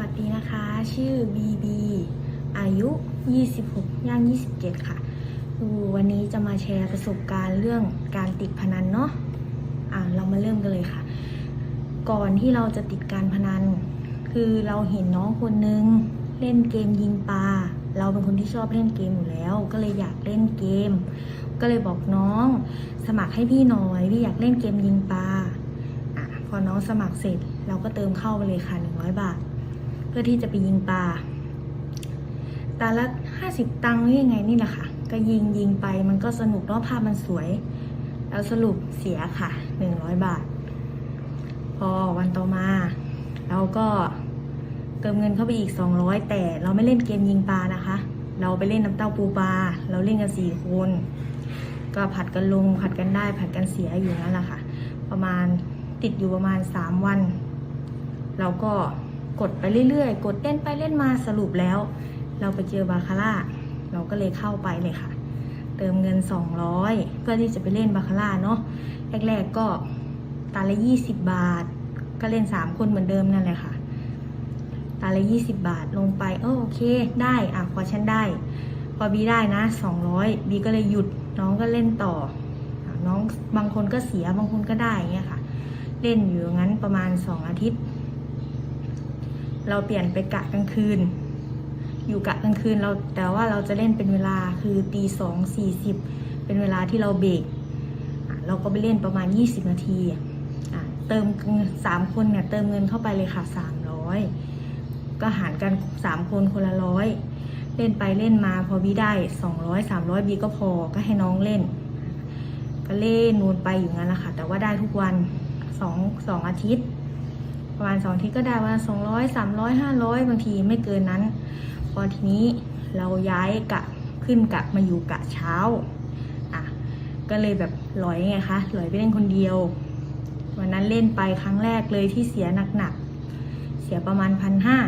วัสดีนะคะ ชื่อ BB อายุ 26 ย่าง 27 ค่ะดูวันนี้จะมาแชร์ประสบการณ์เรื่องการติดพนันเนาะอะเรามาเริ่มกันเลยค่ะ ก่อนที่เราจะติดการพนัน คือเราเห็นน้องคนนึงเล่นเกมยิงปลาเราเป็นคนที่ชอบเล่นเกมอยู่แล้ว ก็เลยอยากเล่นเกม ก็เลยบอกน้อง สมัครให้พี่หน่อยพี่อยากเล่นเกมยิงปลาอะพอน้องสมัครเสร็จ เราก็เติมเข้าไปเลยค่ะ100 บาท พื่อที่จะไปยิงปลาตาละห้าสิบตังค์หรือยังไงนี่แหละค่ะ ก็ยิงยิงไปมันก็สนุกเนาะภาพมันสวย แล้วสรุปเสียค่ะหนึ่งร้อยบาท พอวันต่อมา เราก็เติมเงินเข้าไปอีกสองร้อยแต่เราไม่เล่นเกมยิงปลานะคะ เราไปเล่นน้ำเต้าปูปลาเราเล่นกันสี่คน ก็ผัดกันลงผัดกันได้ผัดกันเสียอยู่นั่นแหละค่ะ ประมาณติดอยู่ประมาณสามวัน เราก็ กดไปเรื่อยๆ กดเล่นไปเล่นมาสรุปแล้ว เราไปเจอบาคาร่า เราก็เลยเข้าไปเลยค่ะ เติมเงิน 200 เพื่อที่จะไปเล่นบาคาร่าเนาะแรกๆก็ตาละ 20 บาท ก็เล่น 3 คนเหมือนเดิมนั่นแหละค่ะ ตาละ 20 บาทลงไปเอโอเค ได้อะพอฉันได้ พอบีได้นะ 200 บีก็เลยหยุดน้องก็เล่นต่อ น้องบางคนก็เสียบางคนก็ได้เงี้ยค่ะ เล่นอยู่งั้นประมาณ 2 อาทิตย์ เราเปลี่ยนไปกะกลางคืน อยู่กะกลางคืนเราแต่ว่าเราจะเล่นเป็นเวลาคือตีสองสี่สิบเป็นเวลาที่เราเบรกเราก็ไปเล่นประมาณ 20 นาทีเติมสามคนเนี่ยเติมเงินเข้าไปเลยค่ะสามร้อยก็หารกันสามคนคนละร้อยเล่นไปเล่นมาพอบีได้สองร้อยสามร้อยบีก็พอก็ให้น้องเล่น ก็เล่นนูนไปอยู่งั้นแหละค่ะ แต่ว่าได้ทุกวันสองสองอาทิตย์ ประมาณสองทิตย์ก็ได้วันสองร้อยสามร้อยห้าร้อยบางทีไม่เกินนั้น พอทีนี้เราย้ายกะขึ้นกะมาอยู่กะเช้าอะก็เลยแบบลอยไงคะลอยไปเล่นคนเดียว วันนั้นเล่นไปครั้งแรกเลยที่เสียหนักๆเสียประมาณพันห้า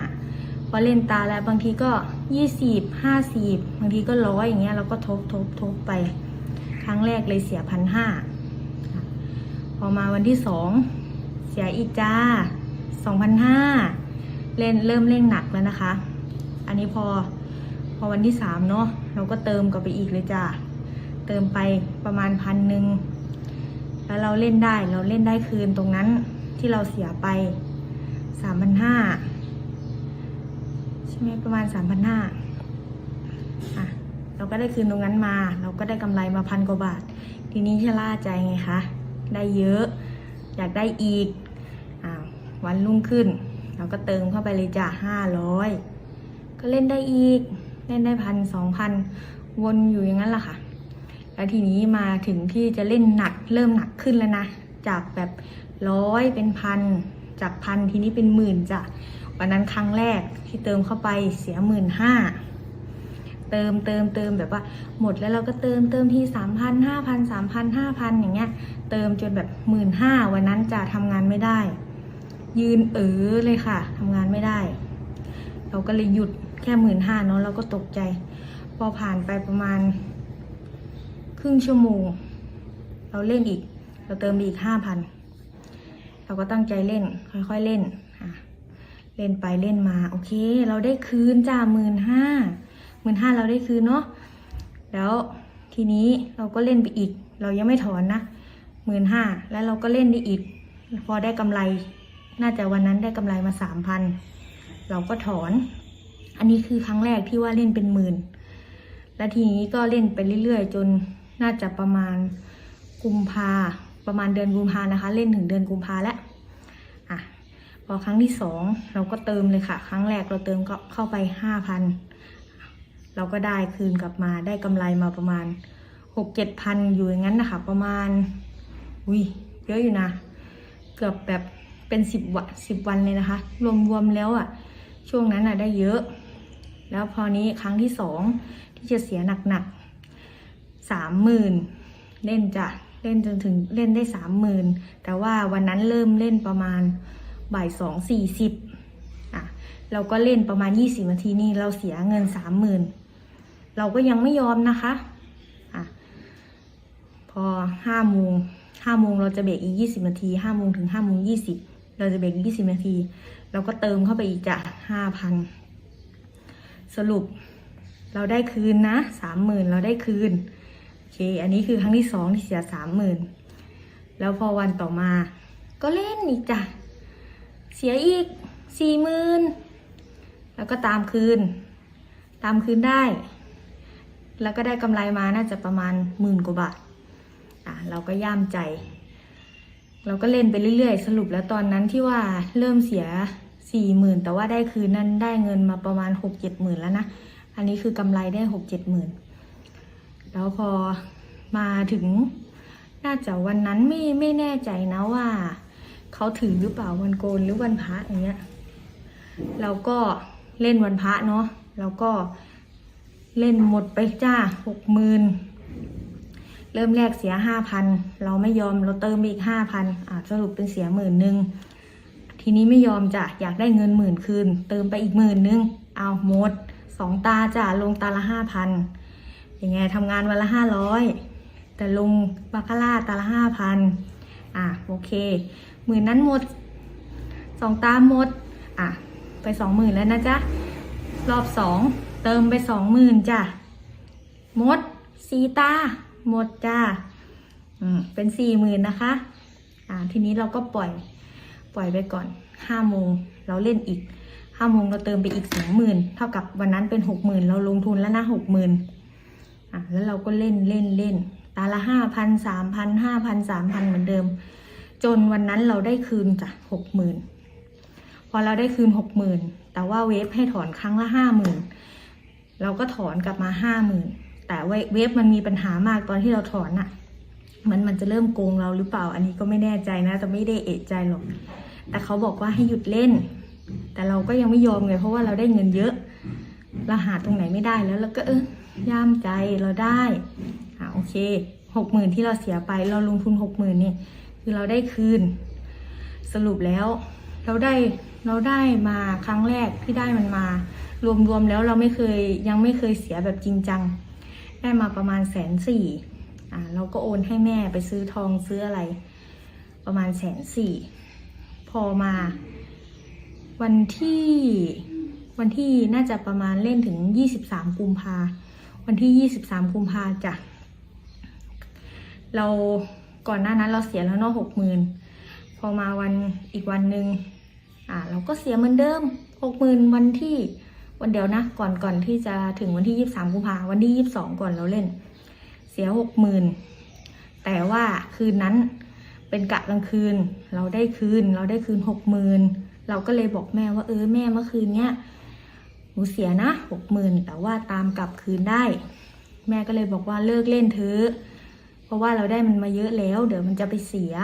พอเล่นตาแล้วบางทีก็ยี่สิบห้าสิบบางทีก็ร้อยอย่างเงี้ยเราก็ทบทบทบไป ครั้งแรกเลยเสียพันห้าพอมาวันที่สองเสียอีกจ้า สองพันห้าเล่นเริ่มเล่นหนักแล้วนะคะ อันนี้พอพอวันที่สามเนาะเราก็เติมกลับไปอีกเลยจ้าเติมไปประมาณพันหนึ่งแล้วเราเล่นได้เราเล่นได้คืนตรงนั้นที่เราเสียไปสามพันห้าใช่ไหมประมาณสามพันห้าอะเราก็ได้คืนตรงนั้นมา เราก็ได้กำไรมาพันกว่าบาท ทีนี้ชะล่าใจไงคะ ได้เยอะ อยากได้อีก วันรุ่งขึ้น เราก็เติมเข้าไปเลยจ้ะห้าร้อยก็เล่นได้อีก เล่นได้พันสองพันวนอยู่อย่างนั้นแหละค่ะ แล้วทีนี้มาถึงที่จะเล่นหนักเริ่มหนักขึ้นแล้วนะ จากแบบร้อยเป็นพันจากพันทีนี้เป็นหมื่นจ้ะวันนั้นครั้งแรกที่เติมเข้าไปเสียหมื่นห้าเติมเติมเติมแบบว่าหมดแล้วเราก็เติมเติมที่สามพันห้าพันสามพันห้าพันอย่างเงี้ย เติมจนแบบหมื่นห้าวันนั้นจะทำงานไม่ได้ ยืนเออเลยค่ะทำงานไม่ได้ เราก็เลยหยุดแค่หมื่นห้าเนาะเราก็ตกใจ พอผ่านไปประมาณ ครึ่งชั่วโมง เราเล่นอีก เราเติมไปอีกห้าพันเราก็ตั้งใจเล่น ค่อยๆเล่นเล่นไปเล่นมา โอเค เราได้คืนจ้าหมื่นห้าหมื่นห้าเราได้คืนเนาะแล้วทีนี้เราก็เล่นไปอีก เรายังไม่ถอนนะหมื่นห้าแล้วเราก็เล่นได้อีก พอได้กำไร น่าจะวันนั้นได้กำไรมาสามพันเราก็ถอน อันนี้คือครั้งแรกที่ว่าเล่นเป็นหมื่น และทีนี้ก็เล่นไปเรื่อยๆ จนน่าจะประมาณกุมภาประมาณเดือนกุมภานะคะ เล่นถึงเดือนกุมภาแล้วอะพอครั้งที่สองเราก็เติมเลยค่ะ ครั้งแรกเราเติมก็เข้าไปห้าพันเราก็ได้คืนกลับมาได้กำไรมาประมาณหกเจ็ดพันอยู่อย่างนั้นนะคะ ประมาณอุ้ยเยอะอยู่นะ เกือบแบบ เป็นสิบวันสิบวันเลยนะคะ รวมๆแล้วอะ่ะ ช่วงนั้นอะ่ะได้เยอะ แล้วพอนี้ครั้งที่สองที่จะเสียหนักๆสามหมื่นเล่นจะเล่นจนถึงเล่นได้สามหมื่นแต่ว่าวันนั้นเริ่มเล่นประมาณบ่ายสองสี่สิบอะเราก็เล่นประมาณยี่สิบนาทีนี่เราเสียเงินสามหมื่นเราก็ยังไม่ยอมนะคะอะพอห้าโมงห้าโมงเราจะเบรกอีกยี่สิบนาทีห้าโมงถึงห้าโมงยี่สิบ เราจะเบรกยี่สิบนาที เราก็เติมเข้าไปอีกจ้ะห้าพันสรุปเราได้คืนนะสามหมื่นเราได้คืนโอเค อันนี้คือครั้งที่สองที่เสียสามหมื่นแล้วพอวันต่อมา ก็เล่นอีกจ้ะเสียอีกสี่หมื่นแล้วก็ตามคืน ตามคืนได้ แล้วก็ได้กำไรมาน่าจะประมาณหมื่นกว่าบาทอะเราก็ย่ามใจ เราก็เล่นไปเรื่อยๆ สรุปแล้วตอนนั้นที่ว่าเริ่มเสียสี่หมื่นแต่ว่าได้คืนนั้นได้เงินมาประมาณหกเจ็ดหมื่นแล้วนะ อันนี้คือกำไรได้หกเจ็ดหมื่นแล้วพอมาถึงน่าจะวันนั้นไม่ไม่แน่ใจนะว่าเขาถือหรือเปล่าวันโกนหรือวันพระอย่างเงี้ยเราก็เล่นวันพระเนาะแล้วก็เล่นหมดไปจ้าหกหมื่น เริ่มแรกเสียห้าพันเราไม่ยอมเราเติมอีกห้าพันสรุปเป็นเสียหมื่นหนึ่งทีนี้ไม่ยอมจ้ะอยากได้เงินหมื่นคืน เติมไปอีกหมื่นนึงเอาหมดสองตาจ้ะลงตาละห้าพันยังไงทำงานวันละห้าร้อยแต่ลงบาคาร่าตาละห้าพันอะโอเคหมื่นนั้นหมดสองตาหมดอะไปสองหมื่นแล้วนะจ๊ะรอบสองเติมไปสองหมื่นจ้ะหมดสีตา หมดจ้าอืมเป็นสี่หมื่นนะคะ อ่า ทีนี้เราก็ปล่อย ปล่อยไปก่อนห้าโมง เราเล่นอีกห้าโมงเราเติมไปอีกสองหมื่นเท่ากับวันนั้นเป็นหกหมื่นเราลงทุนแล้วนะหกหมื่นอะแล้วเราก็เล่นเล่นเล่น ตาละห้าพันสามพันห้าพันสามพันเหมือนเดิม จนวันนั้นเราได้คืนจ้ะหกหมื่นพอเราได้คืนหกหมื่นแต่ว่าเวฟให้ถอนครั้งละห้าหมื่นเราก็ถอนกลับมาห้าหมื่น แต่เวเวฟมันมีปัญหามากตอนที่เราถอนอะมันมันจะเริ่มโกงเราหรือเปล่า อันนี้ก็ไม่แน่ใจนะ แต่ไม่ได้เอะใจหรอก แต่เขาบอกว่าให้หยุดเล่น แต่เราก็ยังไม่ยอมไงเพราะว่าเราได้เงินเยอะ เราหาตรงไหนไม่ได้แล้วเราก็เออย่ามใจเราได้อ่าโอเคหกหมื่นที่เราเสียไปเราลงทุนหกหมื่นเนี่ยคือเราได้คืน สรุปแล้ว เราได้เราได้มาครั้งแรกที่ได้มันมารวมๆแล้วเราไม่เคยยังไม่เคยเสียแบบจริงจัง ได้มาประมาณแสนสี่อ่าเราก็โอนให้แม่ไปซื้อทองซื้ออะไร ประมาณแสนสี่พอมา วันที่วันที่น่าจะประมาณเล่นถึงยี่สิบสามกุมภาวันที่ยี่สิบสามกุมภาจ้ะเราก่อนหน้านั้นเราเสียแล้วนอะหกหมื่นพอมาวันอีกวันหนึ่งอ่าเราก็เสียเหมือนเดิมหกหมื่นวันที่ วันเดียวนะ ก่อนก่อนที่จะถึงวันที่ยี่สามกุมภาวันที่ยี่สองก่อนเราเล่น เสียหกหมื่นแต่ว่าคืนนั้นเป็นกะกลางคืน เราได้คืน เราได้คืนหกหมื่นเราก็เลยบอกแม่ว่าเออแม่เมื่อคืนเนี้ยหนูเสียนะหกหมื่นแต่ว่าตามกลับคืนได้ แม่ก็เลยบอกว่าเลิกเล่นเถอะเพราะว่าเราได้มันมาเยอะแล้ว เดี๋ยวมันจะไปเสีย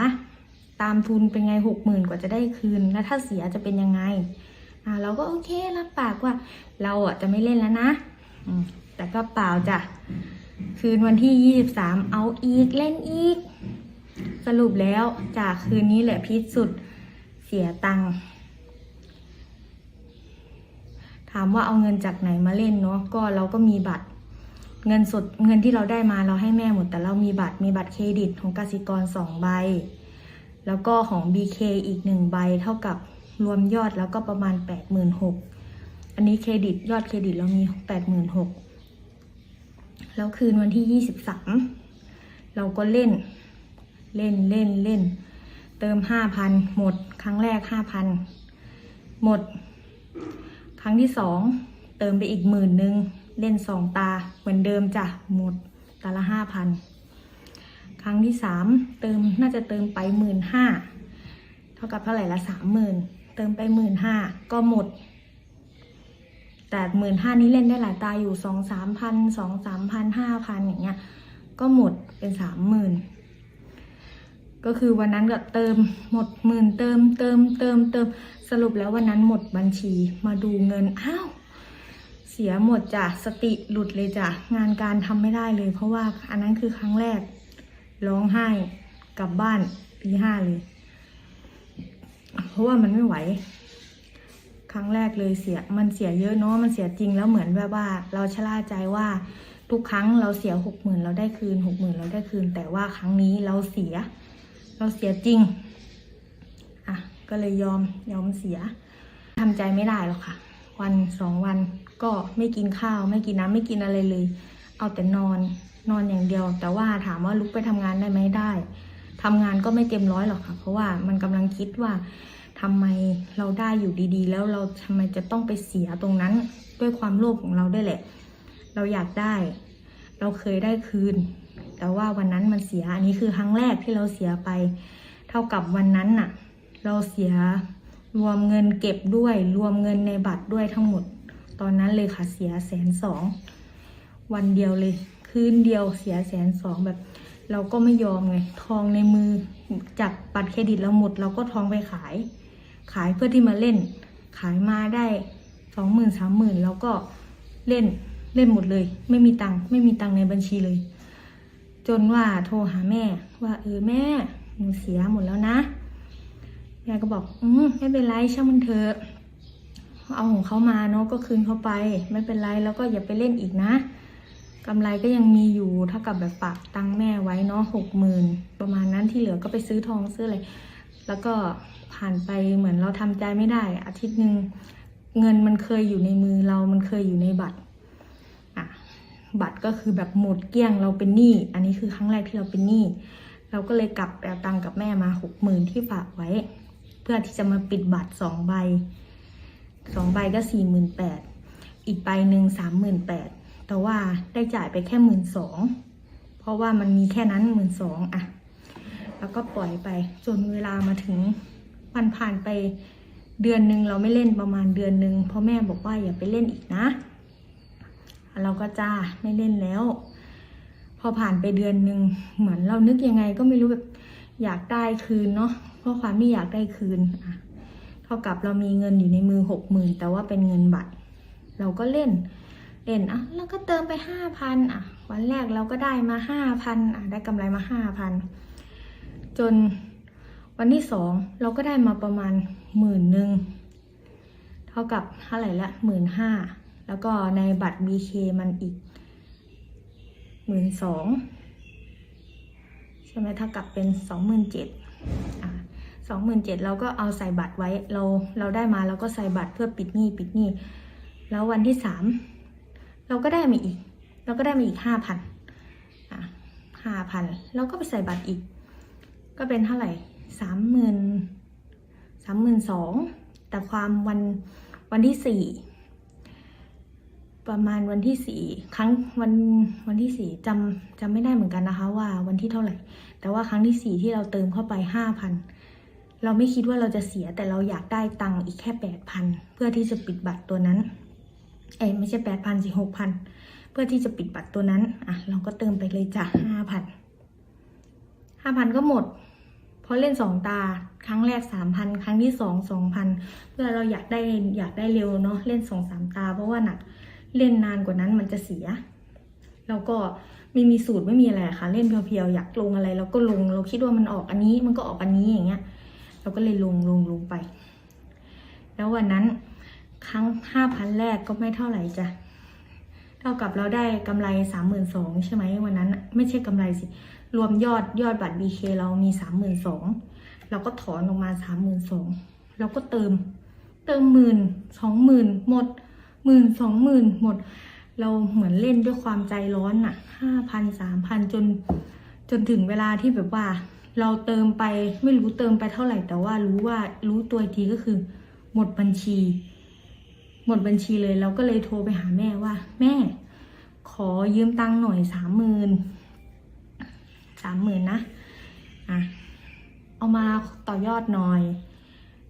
ตามทุนเป็นไงหกหมื่นกว่าจะได้คืนแล้วถ้าเสียจะเป็นยังไง อ่าเราก็โอเครับปากว่า เราอะจะไม่เล่นแล้วนะอืมแต่ก็เปล่าจ้ะคืนวันที่ยี่สิบสามเอาอีกเล่นอีก สรุปแล้วจากคืนนี้แหละพิษสุดเสียตังค์ถามว่าเอาเงินจากไหนมาเล่นเนาะก็เราก็มีบัตร เงินสดเงินที่เราได้มาเราให้แม่หมด แต่เรามีบัตรมีบัตรเครดิตของกสิกรสองใบ แล้วก็ของ BK อีกหนึ่งใบเท่ากับ รวมยอดแล้วก็ประมาณแปดหมื่นหกอันนี้เครดิตยอดเครดิตเรามีแปดหมื่นหกแล้วคืนวันที่ยี่สิบสามเราก็เล่น เล่นเล่นเล่น เติมห้าพันหมด ครั้งแรกห้าพันหมด ครั้งที่สองเติมไปอีกหมื่นนึงเล่นสองตาเหมือนเดิมจ้ะ หมดตาละห้าพันครั้งที่สามเติมน่าจะเติมไปหมื่นห้าเท่ากับเท่าไหร่ละสามหมื่น เติมไปหมื่นห้าก็หมด แต่หมื่นห้านี้เล่นได้หลายตาอยู่สองสามพันสองสามพันห้าพันอย่างเงี้ย ก็หมดเป็นสามหมื่นก็คือวันนั้นก็เติมหมดหมื่นเติมเติมเติมเติมสรุปแล้ววันนั้นหมดบัญชีมาดูเงินอ้าวเสียหมดจ้ะสติหลุดเลยจ้ะงานการทำไม่ได้เลย เพราะว่าอันนั้นคือครั้งแรกร้องไห้กลับบ้านปีห้าเลย เพราะว่ามันไม่ไหว ครั้งแรกเลยเสียมันเสียเยอะเนาะมันเสียจริงแล้วเหมือนแบบว่า เราชะล่าใจว่าทุกครั้งเราเสียหกหมื่นเราได้คืนหกหมื่นเราได้คืน แต่ว่าครั้งนี้เราเสีย เราเสียจริงอะก็ก็เลยยอมยอมเสียทำใจไม่ได้หรอกค่ะ วันสองวันก็ไม่กินข้าว ไม่กินน้ำไม่กินอะไรเลย เอาแต่นอนนอนอย่างเดียว แต่ว่าถามว่าลุกไปทำงานได้ไหมได้ ทำงานก็ไม่เต็มร้อยหรอกค่ะ เพราะว่ามันกำลังคิดว่าทำไมเราได้อยู่ดีๆ แล้วเราทำไมจะต้องไปเสียตรงนั้นด้วยความโลภของเราด้วยแหละ เราอยากได้ เราเคยได้คืน แต่ว่าวันนั้นมันเสียอันนี้คือครั้งแรกที่เราเสียไป เท่ากับวันนั้นน่ะ เราเสียรวมเงินเก็บด้วย รวมเงินในบัตรด้วยทั้งหมด ตอนนั้นเลยค่ะเสียแสนสองวันเดียวเลย คืนเดียวเสียแสนสองแบบ เราก็ไม่ยอมไง ทองในมือจากบัตรเครดิตเราหมด เราก็ทองไปขาย ขายเพื่อที่มาเล่น ขายมาได้สองหมื่นสามหมื่นแล้วก็เล่นเล่นหมดเลย ไม่มีตังค์ไม่มีตังค์ในบัญชีเลย จนว่าโทรหาแม่ ว่าเออแม่หนูเสียหมดแล้วนะยายก็บอก อืมไม่เป็นไรช่างมันเถอะเอาของเขามาเนาะก็คืนเขาไป ไม่เป็นไรแล้วก็อย่าไปเล่นอีกนะ กำไรก็ยังมีอยู่เท่ากับแบบฝากตังแม่ไว้เนาะหกหมื่นประมาณนั้นที่เหลือก็ไปซื้อทองซื้ออะไรแล้วก็ผ่านไปเหมือนเราทำใจไม่ได้ อาทิตย์หนึ่งเงินมันเคยอยู่ในมือเรา มันเคยอยู่ในบัตรอะบัตรก็คือแบบหมดเกลี้ยงเราเป็นหนี้อันนี้คือครั้งแรกที่เราเป็นหนี้เราก็เลยกลับเอาตังกับแม่มาหกหมื่นที่ฝากไว้ เพื่อที่จะมาปิดบัตรสองใบสองใบก็สี่หมื่นแปดอีกใบหนึ่งสามหมื่นแปด แต่ว่าได้จ่ายไปแค่หมื่นสองเพราะว่ามันมีแค่นั้นหมื่นสองอะแล้วก็ปล่อยไปจนเวลามาถึงมันผ่านไปเดือนหนึ่งเราไม่เล่นประมาณเดือนหนึ่งเพราะแม่บอกว่าอย่าไปเล่นอีกนะ เราก็จ้าไม่เล่นแล้ว พอผ่านไปเดือนหนึ่งเหมือนเรานึกยังไงก็ไม่รู้แบบอยากได้คืนเนาะเพราะความที่อยากได้คืนอะเท่ากับเรามีเงินอยู่ในมือหกหมื่นแต่ว่าเป็นเงินบัตร เราก็เล่น เล่นอะแล้วก็เติมไปห้าพันอะ วันแรกเราก็ได้มาห้าพันอะได้กำไรมาห้าพันจนวันที่สองเราก็ได้มาประมาณหมื่นหนึ่งเท่ากับเท่าไหร่ละหมื่นห้าแล้วก็ในบัตร BK มันอีกหมื่นสองใช่ไหมเท่ากับเป็นสองหมื่นเจ็ดอะสองหมื่นเจ็ดเราก็เอาใส่บัตรไว้เราเราได้มาเราก็ใส่บัตรเพื่อปิดหนี้ปิดหนี้แล้ววันที่สาม เราก็ได้มาอีก เราก็ได้มาอีกห้าพันห้าพันเราก็ไปใส่บัตรอีก ก็เป็นเท่าไหร่สามหมื่นสามหมื่นสองแต่ความวันวันที่สี่ประมาณวันที่สี่ครั้งวันวันที่สี่จำจำไม่ได้เหมือนกันนะคะ ว่าวันที่เท่าไหร่ แต่ว่าครั้งที่สี่ที่เราเติมเข้าไปห้าพันเราไม่คิดว่าเราจะเสียแต่เราอยากได้ตังค์อีกแค่แปดพันเพื่อที่จะปิดบัตรตัวนั้น เอ้ไม่ใช่แปดพันสิหกพันเพื่อที่จะปิดบัตรตัวนั้น อะ เราก็เติมไปเลยจ้ะห้าพันห้าพันก็หมด เพราะเล่นสองตา ครั้งแรกสามพันครั้งที่สองสองพันเพื่อเราอยากได้อยากได้เร็วเนาะเล่นสองสามตา เพราะว่าหนักเล่นนานกว่านั้นมันจะเสียเราก็ไม่มีสูตรไม่มีอะไรอะค่ะ เล่นเพียวๆอยากลงอะไรเราก็ลง เราคิดว่ามันออกอันนี้มันก็ออกอันนี้อย่างเงี้ย เราก็เลยลงลงลงไป แล้ววันนั้น ครั้งห้าพันแรกก็ไม่เท่าไหร่จ้ะเท่ากับเราได้กำไรสามหมื่นสองใช่ไหมวันนั้น ไม่ใช่กำไรสิ รวมยอดยอดบัตร BK เรามีสามหมื่นสองเราก็ถอนออกมาสามหมื่นสองเราก็เติม เติมหมื่นสองหมื่นหมดหมื่นสองหมื่นหมด เราเหมือนเล่นด้วยความใจร้อนน่ะห้าพันสามพันจน จนถึงเวลาที่แบบว่า เราเติมไปไม่รู้เติมไปเท่าไหร่แต่ว่ารู้ว่ารู้ตัวทีก็คือ หมดบัญชี หมดบัญชีเลยเราก็เลยโทรไปหาแม่ว่า แม่ ขอยืมตังค์หน่อยสามหมื่นสามหมื่นนะอะเอามาต่อยอดหน่อย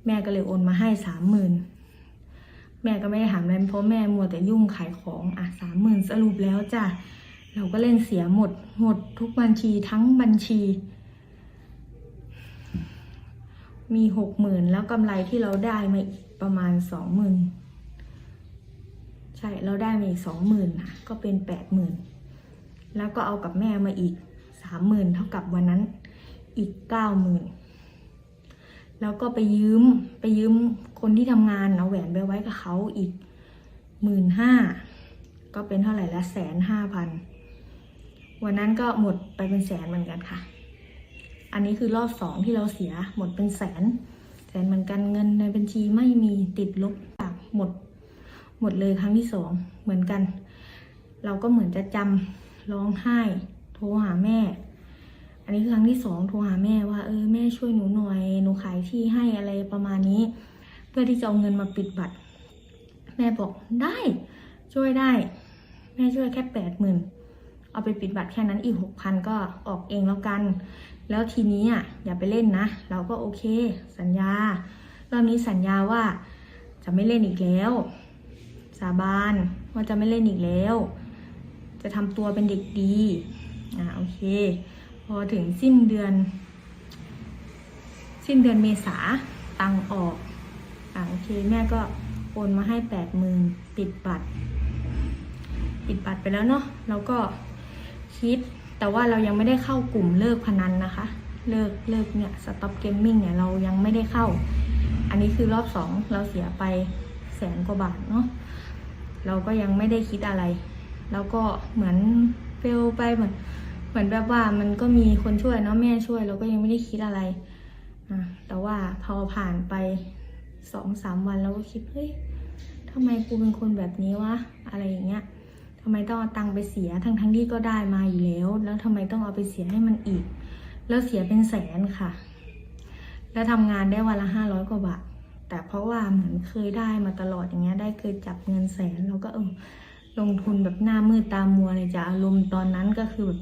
แม่ก็เลยโอนมาให้สามหมื่นแม่ก็ไม่ได้ถามอะไรเพราะแม่มัวแต่ยุ่งขายของอะสามหมื่นสรุปแล้วจ้ะเราก็เล่นเสียหมดหมดทุกบัญชีทั้งบัญชี มีหกหมื่นแล้วกำไรที่เราได้มาอีกประมาณสองหมื่น ใช่เราได้มาอีกสองหมื่นค่ะก็เป็นแปดหมื่นแล้วก็เอากับแม่มาอีกสามหมื่นเท่ากับวันนั้นอีกเก้าหมื่นแล้วก็ไปยืมไปยืมคนที่ทำงานเอาแหวนไปไว้กับเขาอีกหมื่นห้าก็เป็นเท่าไหร่ละแสนห้าพันวันนั้นก็หมดไปเป็นแสนเหมือนกันค่ะ อันนี้คือรอบสองที่เราเสียหมดเป็นแสน แสนเหมือนกันเงินในบัญชีไม่มีติดลบหมด หมดเลยครั้งที่สองเหมือนกัน เราก็เหมือนจะจำร้องไห้ โทรหาแม่ อันนี้คือครั้งที่สองโทรหาแม่ว่าเออแม่ช่วยหนูหน่อยหนูขายที่ให้อะไรประมาณนี้ เพื่อที่จะเอาเงินมาปิดบัตร แม่บอกได้ช่วยได้ แม่ช่วยแค่แปดหมื่นเอาไปปิดบัตรแค่นั้นอีกหกพันก็ออกเองแล้วกัน แล้วทีนี้อะอย่าไปเล่นนะ เราก็โอเค สัญญารอบนี้สัญญาว่าจะไม่เล่นอีกแล้ว สาบานว่าจะไม่เล่นอีกแล้ว จะทำตัวเป็นเด็กดีอ่าโอเค พอถึงสิ้นเดือน สิ้นเดือนเมษาตังออกอ่าโอเค แม่ก็โอนมาให้แปดหมื่นปิดบัตร ปิดบัตรไปแล้วเนาะเราก็คิดแต่ว่าเรายังไม่ได้เข้ากลุ่มเลิกพนันนะคะ เลิกเลิกเนี่ยสต็อปเกมมิ่งเนี่ยเรายังไม่ได้เข้า อันนี้คือรอบสองเราเสียไปแสนกว่าบาทเนาะ เราก็ยังไม่ได้คิดอะไร แล้วก็เหมือนเฟลไปเหมือนเหมือนแบบว่ามันก็มีคนช่วยเนาะแม่ช่วย เราก็ยังไม่ได้คิดอะไรอะแต่ว่าพอผ่านไปสองสามวันเราก็คิดเฮ้ยทำไมกูเป็นคนแบบนี้วะอะไรอย่างเงี้ยทำไมต้องเอาตังค์ไปเสียทั้งทั้งที่ก็ได้มาอยู่แล้ว แล้วทำไมต้องเอาไปเสียให้มันอีก แล้วเสียเป็นแสนค่ะ แล้วทำงานได้วันละห้าร้อยกว่าบาท แต่เพราะว่าเหมือนเคยได้มาตลอดอย่างเงี้ยได้เคยจับเงินแสนเราก็เออลงทุนแบบหน้ามืดตามัวเลยจะอารมณ์ตอนนั้นก็คือแบบ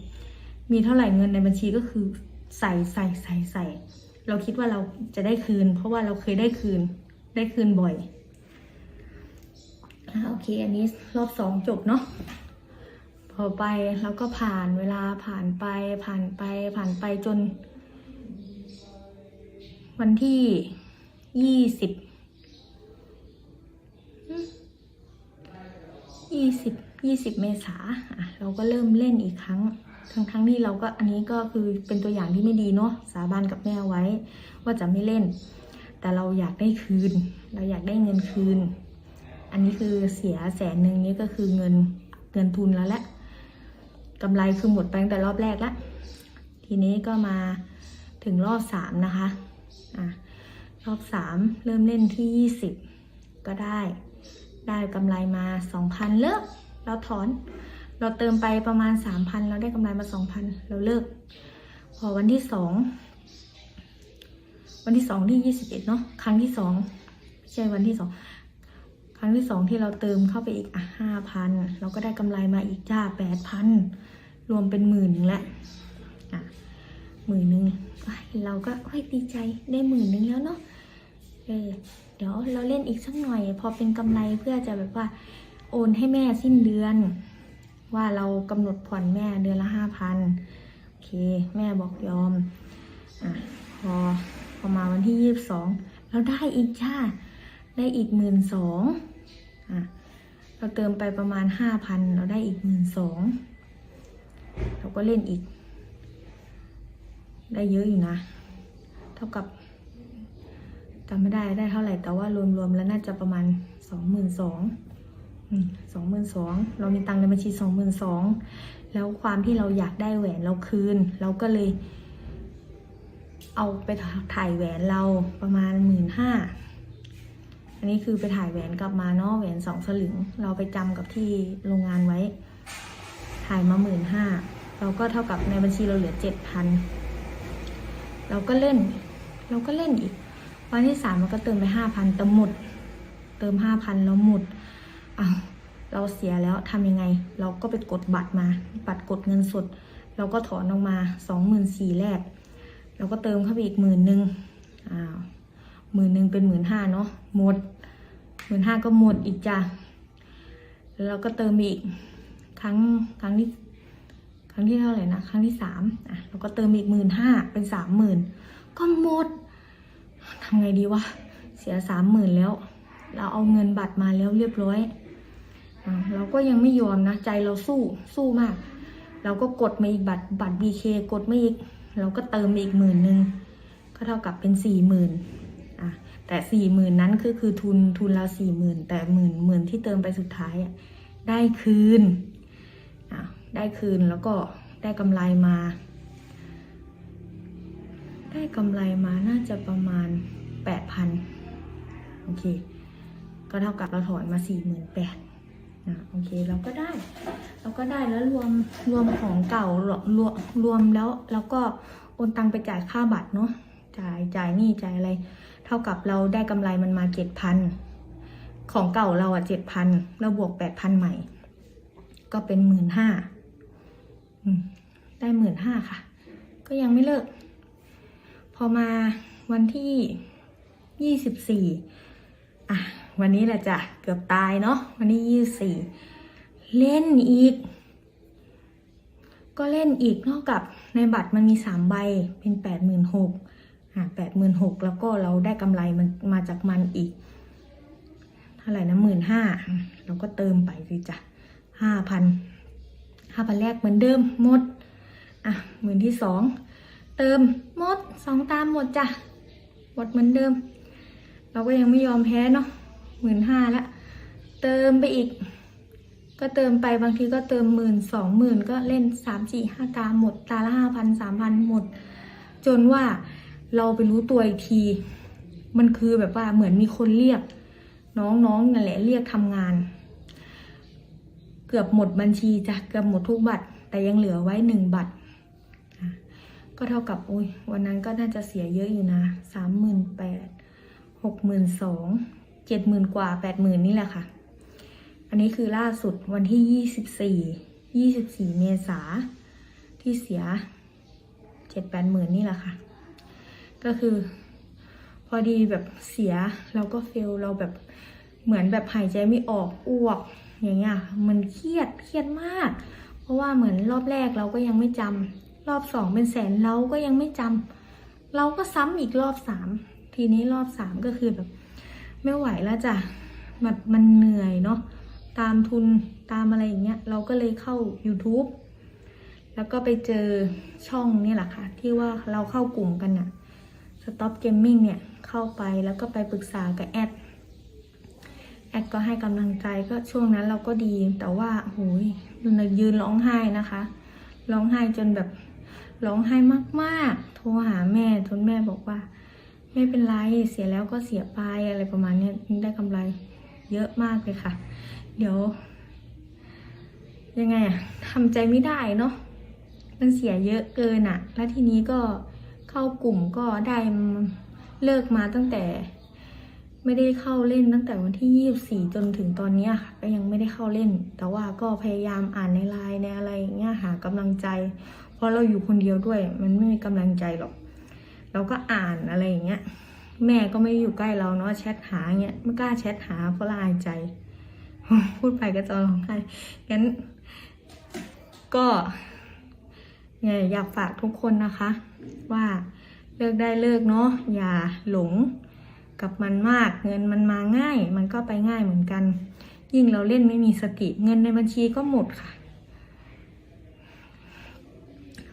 มีเท่าไหร่เงินในบัญชีก็คือใส่ใส่ใส่ใส่ เราคิดว่าเราจะได้คืน เพราะว่าเราเคยได้คืนได้คืนบ่อยโอเค อันนี้รอบสองจบเนาะพอไปแล้วก็ผ่านเวลาผ่านไปผ่านไปผ่านไปจน วันที่ ยี่สิบยี่สิบยี่สิบเมษาอะเราก็เริ่มเล่นอีกครั้ง ทั้งทั้งที่เราก็อันนี้ก็คือเป็นตัวอย่างที่ไม่ดีเนาะสาบานกับแม่ไว้ ว่าจะไม่เล่น แต่เราอยากได้คืน เราอยากได้เงินคืน อันนี้คือเสียแสนหนึ่งนี่ก็คือเงินเงินทุนแล้วแหละกำไรคือหมดไปตั้งแต่รอบแรกล้วทีนี้ก็มาถึงรอบสามนะคะอะ รอบสามเริ่มเล่นที่ยี่สิบก็ได้ ได้กำไรมาสองพันเลิก เราถอน เราเติมไปประมาณสามพันเราได้กำไรมาสองพันเราเลิก พอวันที่สองวันที่สองที่ยี่สิบเอ็ดเนาะครั้งที่สองไม่ใช่วันที่สองครั้งที่สองที่เราเติมเข้าไปอีกอะห้าพันเราก็ได้กำไรมาอีกจ้าแปดพันรวมเป็นหมื่นหนึ่งแล้วอะหมื่นหนึ่งเอ้ยเราก็ค่อยดีใจได้หมื่นหนึ่งแล้วเนาะ เออ เดี๋ยวเราเล่นอีกสักหน่อย พอเป็นกำไรเพื่อจะแบบว่า โอนให้แม่สิ้นเดือน ว่าเรากำหนดผ่อนแม่เดือนละห้าพันโอเค แม่บอกยอม อะพอพอมาวันที่ยี่สิบสองเราได้อีกจ้าได้อีกหมื่นสองอะเราเติมไปประมาณห้าพันเราได้อีกหมื่นสองเราก็เล่นอีก ได้เยอะอยู่นะ เท่ากับ จำไม่ได้ได้เท่าไหร่แต่ว่ารวมๆแล้วน่าจะประมาณสองหมื่นสองสองหมื่นสองเรามีตังค์ในบัญชีสองหมื่นสองแล้วความที่เราอยากได้แหวนเราคืน เราก็เลย เอาไปถ่ายแหวนเราประมาณหมื่นห้าอันนี้คือไปถ่ายแหวนกลับมาเนาะแหวนสองสลึง เราไปจำกับที่โรงงานไว้ ถ่ายมาหมื่นห้าเราก็เท่ากับในบัญชีเราเหลือเจ็ดพันเราก็เล่น เราก็เล่นอีก วันที่สามเราก็เติมไปห้าพันแต่หมด เติมห้าพันแล้วหมดอ้าวเราเสียแล้วทำยังไง เราก็ไปกดบัตรมา บัตรกดเงินสด เราก็ถอนออกมาสองหมื่นสี่แรก เราก็เติมเข้าไปอีกหมื่นหนึ่งอ้าวหมื่นหนึ่งเป็นหมื่นห้าเนาะหมดหมื่นห้าก็หมดอีกจ้ะแล้วเราก็เติมอีกครั้งครั้งที่ครั้งที่เท่าไหร่นะครั้งที่สามอะเราก็เติมอีกหมื่นห้าเป็นสามหมื่นก็หมด ทำไงดีวะ เสียสามหมื่นแล้ว เราเอาเงินบัตรมาแล้วเรียบร้อย เราก็ยังไม่ยอมนะ ใจเราสู้สู้มาก เราก็กดมาอีกบัตรบัตรบีเคกดมาอีก เราก็เติมอีกหมื่นหนึ่งก็เท่ากับเป็นสี่หมื่นอะแต่สี่หมื่นนั้นก็คือทุนทุนเราสี่หมื่นแต่หมื่นหมื่นที่เติมไปสุดท้ายอะได้คืนอะได้คืนแล้วก็ได้กำไรมา ได้กำไรมาน่าจะประมาณแปดพันโอเค ก็เท่ากับเราถอนมาสี่หมื่นแปดอะโอเคเราก็ได้ เราก็ได้แล้วรวมรวมของเก่ารวมรวมแล้วแล้วก็โอนตังไปจ่ายค่าบัตรเนาะจ่ายจ่ายหนี่จ่ายอะไร เท่ากับเราได้กำไรมันมาเจ็ดพันของเก่าเราอะเจ็ดพันเราบวกแปดพันใหม่ ก็เป็นหมื่นห้าได้หมื่นห้าค่ะ ก็ยังไม่เลิก อมาวันที่ยี่สิบสี่อะ วันนี้แหละจ้ะ เกือบตายเนาะ วันที่ยี่สี่ เล่นอีก ก็เล่นอีกนอกกับในบัตรมันมีสามใบ เป็นแปดหมื่นหกอะแปดหมื่นหกแล้วก็เราได้กำไรมันมาจากมันอีก เท่าไหร่นะหมื่นห้า เราก็เติมไปสิจ้ะห้าพันห้าพันแรกเหมือนเดิมหมด อะหมื่นที่สอง เติมหมดสองตามหมดจ้ะหมดเหมือนเดิม เราก็ยังไม่ยอมแพ้เนาะหมื่นห้าละเติมไปอีก ก็เติมไปบางทีก็เติมหมื่นสองหมื่นก็เล่นสามสี่ห้าตาหมดตาละห้าพันสามพันหมด จนว่าเราไปรู้ตัวอีกที มันคือแบบว่าเหมือนมีคนเรียก น้องๆนั่นแหละเรียกทำงาน เกือบหมดบัญชีจ้ะเกือบหมดทุกบัตร แต่ยังเหลือไว้หนึ่งบัตร ก็เท่ากับโอ้ยวันนั้นก็น่าจะเสียเยอะอยู่นะสามหมื่นแปดหกหมื่นสองเจ็ดหมื่นกว่าแปดหมื่นนี่แหละค่ะ อันนี้คือล่าสุดวันที่ยี่สิบสี่ยี่สิบสี่เมษาที่เสียเจ็ดแปดหมื่นนี่แหละค่ะ ก็คือ พอดีแบบเสียเราก็เฟลเราแบบเหมือนแบบหายใจไม่ออกอ้วกอย่างเงี้ยมันเครียดเครียดมาก เพราะว่าเหมือนรอบแรกเราก็ยังไม่จำ รอบสองเป็นแสนเราก็ยังไม่จำเราก็ซ้ำอีกรอบสามทีนี้รอบสามก็คือแบบ ไม่ไหวแล้วจ้ะแบบมันเหนื่อยเนาะตามทุนตามอะไรอย่างเงี้ยเราก็เลยเข้า YouTube แล้วก็ไปเจอช่องนี่แหละค่ะ ที่ว่าเราเข้ากลุ่มกันน่ะ Stop Gaming เนี่ยเข้าไปแล้วก็ไปปรึกษากับแอดแอดก็ให้กำลังใจก็ช่วงนั้นเราก็ดี แต่ว่าโหยยืนร้องไห้นะคะ ร้องไห้จนแบบ ร้องไห้มากๆ โทรหาแม่จนแม่บอกว่า ไม่เป็นไรเสียแล้วก็เสียไปอะไรประมาณนี้ได้กำไรเยอะมากเลยค่ะ เดี๋ยว ยังไงอะทำใจไม่ได้เนาะมันเสียเยอะเกินอะแล้วทีนี้ก็เข้ากลุ่มก็ได้เลิกมาตั้งแต่ ไม่ได้เข้าเล่นตั้งแต่วันที่ยี่สี่จนถึงตอนนี้ค่ะ ก็ยังไม่ได้เข้าเล่น แต่ว่าก็พยายามอ่านในไลน์ในอะไรอย่างเงี้ยหากำลังใจ พราะเราอยู่คนเดียวด้วย มันไม่มีกำลังใจหรอก เราก็อ่านอะไรอย่างเงี้ย แม่ก็ไม่อยู่ใกล้เราเนาะแชทหาเงี้ยไม่กล้าแชทหาเพราะละอายใจ พูดไปก็จะร้องไห้งั้น ก็เนี่ยอยากฝากทุกคนนะคะ ว่าเลิกได้เลิกเนาะอย่าหลงกับมันมากเงินมันมาง่าย มันก็ไปง่ายเหมือนกัน ยิ่งเราเล่นไม่มีสติเงินในบัญชีก็หมดค่ะ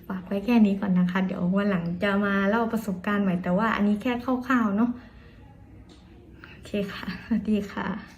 ฝากไว้แค่นี้ก่อนนะคะ เดี๋ยววันหลังจะมาเล่าประสบการณ์ใหม่แต่ว่าอันนี้แค่คร่าวๆเนาะ โอเคค่ะ สวัสดีค่ะ